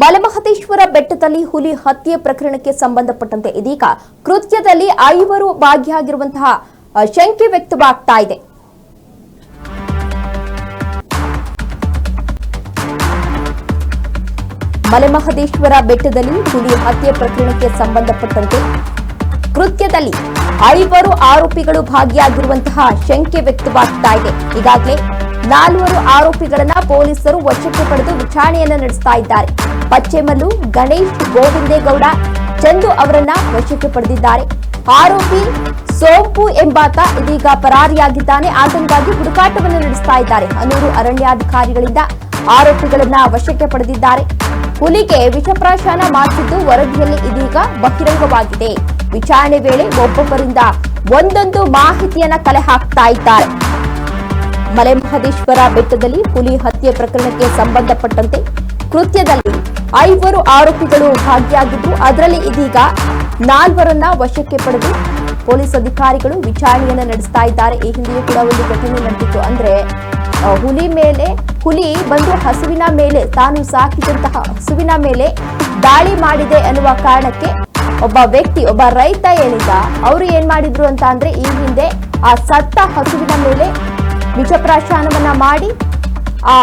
ಮಲೆಮಹದೇಶ್ವರ ಬೆಟ್ಟದಲ್ಲಿ ಹುಲಿ ಹತ್ಯೆ ಪ್ರಕರಣಕ್ಕೆ ಸಂಬಂಧಪಟ್ಟಂತೆ ಇದೀಗ ಕೃತ್ಯದಲ್ಲಿ ಐವರು ಭಾಗಿಯಾಗಿರುವಂತಹ ಶಂಕೆ ವ್ಯಕ್ತವಾಗ್ತಾ ಇದೆ. ಮಲೆಮಹದೇಶ್ವರ ಬೆಟ್ಟದಲ್ಲಿ ಹುಲಿ ಹತ್ಯೆ ಪ್ರಕರಣಕ್ಕೆ ಸಂಬಂಧಪಟ್ಟಂತೆ ಕೃತ್ಯದಲ್ಲಿ ಐವರು ಆರೋಪಿಗಳು ಭಾಗಿಯಾಗಿರುವಂತಹ ಶಂಕೆ ವ್ಯಕ್ತವಾಗ್ತಾ ಇದೆ. ಈಗಾಗಲೇ ನಾಲ್ವರು ಆರೋಪಿಗಳನ್ನ ಪೊಲೀಸರು ವಶಕ್ಕೆ ಪಡೆದು ವಿಚಾರಣೆಯನ್ನ ನಡೆಸ್ತಾ ಇದ್ದಾರೆ. ಪಚ್ಚೆಮಲ್ಲು, ಗಣೇಶ್, ಗೋವಿಂದೇಗೌಡ, ಚಂದು ಅವರನ್ನ ವಶಕ್ಕೆ ಪಡೆದಿದ್ದಾರೆ. ಆರೋಪಿ ಸೋಂಪು ಎಂಬಾತ ಇದೀಗ ಪರಾರಿಯಾಗಿದ್ದಾನೆ. ಆತನಿಗಾಗಿ ಹುಡುಕಾಟವನ್ನು ನಡೆಸ್ತಾ ಇದ್ದಾರೆ. ಹನೂರು ಅರಣ್ಯಾಧಿಕಾರಿಗಳಿಂದ ಆರೋಪಿಗಳನ್ನ ವಶಕ್ಕೆ ಪಡೆದಿದ್ದಾರೆ. ಹುಲಿಗೆ ವಿಷಪ್ರಾಶನ ಮಾಡಿಸಿದ್ದು ವರದಿಯಲ್ಲಿ ಇದೀಗ ಬಹಿರಂಗವಾಗಿದೆ. ವಿಚಾರಣೆ ವೇಳೆ ಒಬ್ಬೊಬ್ಬರಿಂದ ಒಂದೊಂದು ಮಾಹಿತಿಯನ್ನ ಕಲೆ ಹಾಕ್ತಾ ಇದ್ದಾರೆ. ಮಲೆಮಹದೇಶ್ವರ ಬೆಟ್ಟದಲ್ಲಿ ಹುಲಿ ಹತ್ಯೆ ಪ್ರಕರಣಕ್ಕೆ ಸಂಬಂಧಪಟ್ಟಂತೆ ಕೃತ್ಯದಲ್ಲಿ ಐವರು ಆರೋಪಿಗಳು ಭಾಗಿಯಾಗಿದ್ದು, ಅದರಲ್ಲಿ ಇದೀಗ ನಾಲ್ವರನ್ನ ವಶಕ್ಕೆ ಪಡೆದು ಪೊಲೀಸ್ ಅಧಿಕಾರಿಗಳು ವಿಚಾರಣೆಯನ್ನು ನಡೆಸ್ತಾ ಇದ್ದಾರೆ. ಈ ಹಿಂದೆಯೂ ಕೂಡ ಒಂದು ಘಟನೆ ನಡೆದಿತ್ತು. ಅಂದ್ರೆ ಹುಲಿ ಮೇಲೆ, ಹುಲಿ ಬಂದು ಹಸುವಿನ ಮೇಲೆ, ತಾನು ಸಾಕಿದಂತಹ ಹಸುವಿನ ಮೇಲೆ ದಾಳಿ ಮಾಡಿದೆ ಅನ್ನುವ ಕಾರಣಕ್ಕೆ ಒಬ್ಬ ವ್ಯಕ್ತಿ, ಒಬ್ಬ ರೈತ ಏನಿದ್ದ ಅವರು ಏನ್ ಮಾಡಿದ್ರು ಅಂತ ಅಂದ್ರೆ ಈ ಹಿಂದೆ ಆ ಸತ್ತ ಹಸುವಿನ ಮೇಲೆ ವಿಷಪ್ರಾಶಾನವನ್ನ ಮಾಡಿ ಆ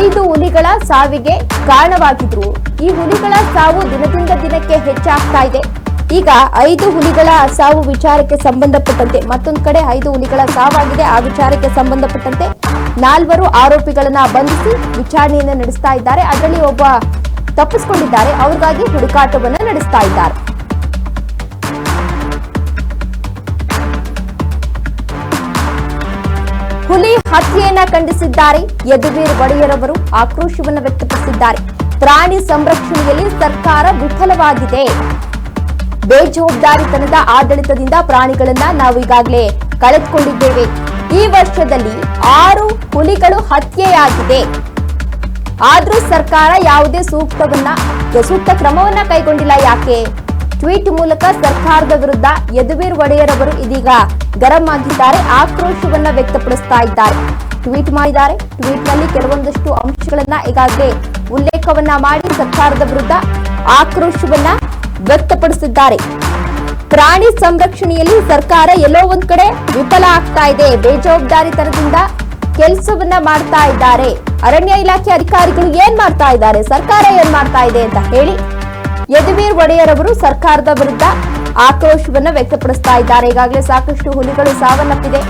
ಐದು ಹುಲಿಗಳ ಸಾವಿಗೆ ಕಾರಣವಾಗಿದ್ರು. ಈ ಹುಲಿಗಳ ಸಾವು ದಿನದಿಂದ ದಿನಕ್ಕೆ ಹೆಚ್ಚಾಗ್ತಾ ಇದೆ. ಈಗ ಐದು ಹುಲಿಗಳ ಸಾವು ವಿಚಾರಕ್ಕೆ ಸಂಬಂಧಪಟ್ಟಂತೆ ಮತ್ತೊಂದು ಕಡೆ ಐದು ಹುಲಿಗಳ ಸಾವಾಗಿದೆ. ಆ ವಿಚಾರಕ್ಕೆ ಸಂಬಂಧಪಟ್ಟಂತೆ ನಾಲ್ವರು ಆರೋಪಿಗಳನ್ನ ಬಂಧಿಸಿ ವಿಚಾರಣೆಯನ್ನು ನಡೆಸ್ತಾ ಇದ್ದಾರೆ. ಅದರಲ್ಲಿ ಒಬ್ಬ ತಪ್ಪಿಸಿಕೊಂಡಿದ್ದಾರೆ. ಅವ್ರಿಗಾಗಿ ಹುಡುಕಾಟವನ್ನು ನಡೆಸ್ತಾ ಇದ್ದಾರೆ. ಹುಲಿ ಹತ್ಯೆಯನ್ನ ಖಂಡಿಸಿದ್ದಾರೆ. ಯದುವೀರ್ ಒಡೆಯರವರು ಆಕ್ರೋಶವನ್ನು ವ್ಯಕ್ತಪಡಿಸಿದ್ದಾರೆ. ಪ್ರಾಣಿ ಸಂರಕ್ಷಣೆಯಲ್ಲಿ ಸರ್ಕಾರ ವಿಫಲವಾಗಿದೆ. ಬೇಜವಾಬ್ದಾರಿತನದ ಆಡಳಿತದಿಂದ ಪ್ರಾಣಿಗಳನ್ನ ನಾವು ಈಗಾಗಲೇ ಕಳೆದುಕೊಂಡಿದ್ದೇವೆ. ಈ ವರ್ಷದಲ್ಲಿ ಆರು ಹುಲಿಗಳು ಹತ್ಯೆಯಾಗಿದೆ. ಆದ್ರೂ ಸರ್ಕಾರ ಯಾವುದೇ ಸೂಕ್ತವನ್ನ ಸೂಕ್ತ ಕ್ರಮವನ್ನ ಕೈಗೊಂಡಿಲ್ಲ ಯಾಕೆ? ಟ್ವೀಟ್ ಮೂಲಕ ಸರ್ಕಾರದ ವಿರುದ್ಧ ಯದುವೀರ್ ಒಡೆಯರ್ ಅವರು ಇದೀಗ ಗರಂ ಆಗಿದ್ದಾರೆ. ಆಕ್ರೋಶವನ್ನ ವ್ಯಕ್ತಪಡಿಸ್ತಾ ಇದ್ದಾರೆ. ಟ್ವೀಟ್ ಮಾಡಿದ್ದಾರೆ. ಟ್ವೀಟ್ನಲ್ಲಿ ಕೆಲವೊಂದಷ್ಟು ಅಂಶಗಳನ್ನ ಈಗಾಗಲೇ ಉಲ್ಲೇಖವನ್ನ ಮಾಡಿ ಸರ್ಕಾರದ ವಿರುದ್ಧ ಆಕ್ರೋಶವನ್ನ ವ್ಯಕ್ತಪಡಿಸಿದ್ದಾರೆ. ಪ್ರಾಣಿ ಸಂರಕ್ಷಣೆಯಲ್ಲಿ ಸರ್ಕಾರ ಎಲ್ಲೋ ಒಂದ್ ಕಡೆ ವಿಫಲ ಆಗ್ತಾ ಇದೆ. ಬೇಜವಾಬ್ದಾರಿತನದಿಂದ ಕೆಲಸವನ್ನ ಮಾಡ್ತಾ ಇದ್ದಾರೆ. ಅರಣ್ಯ ಇಲಾಖೆ ಅಧಿಕಾರಿಗಳು ಏನ್ ಮಾಡ್ತಾ ಇದ್ದಾರೆ? ಸರ್ಕಾರ ಏನ್ ಮಾಡ್ತಾ ಇದೆ ಅಂತ ಹೇಳಿ ಯದುವೀರ್ ಒಡೆಯರ್ ಅವರು ಸರ್ಕಾರದ ವಿರುದ್ಧ ಆಕ್ರೋಶವನ್ನ ವ್ಯಕ್ತಪಡಿಸ್ತಾ ಇದ್ದಾರೆ. ಈಗಾಗಲೇ ಸಾಕಷ್ಟು ಹುಲಿಗಳು ಸಾವನ್ನಪ್ಪಿದೆ.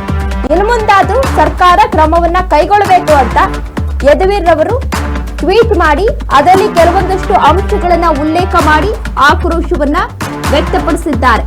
ಇನ್ನು ಮುಂದಾದ್ರೂ ಸರ್ಕಾರ ಕ್ರಮವನ್ನ ಕೈಗೊಳ್ಳಬೇಕು ಅಂತ ಯದುವೀರ್ ರವರು ಟ್ವೀಟ್ ಮಾಡಿ, ಅದರಲ್ಲಿ ಕೆಲವೊಂದಷ್ಟು ಅಂಶಗಳನ್ನ ಉಲ್ಲೇಖ ಮಾಡಿ ಆಕ್ರೋಶವನ್ನ ವ್ಯಕ್ತಪಡಿಸಿದ್ದಾರೆ.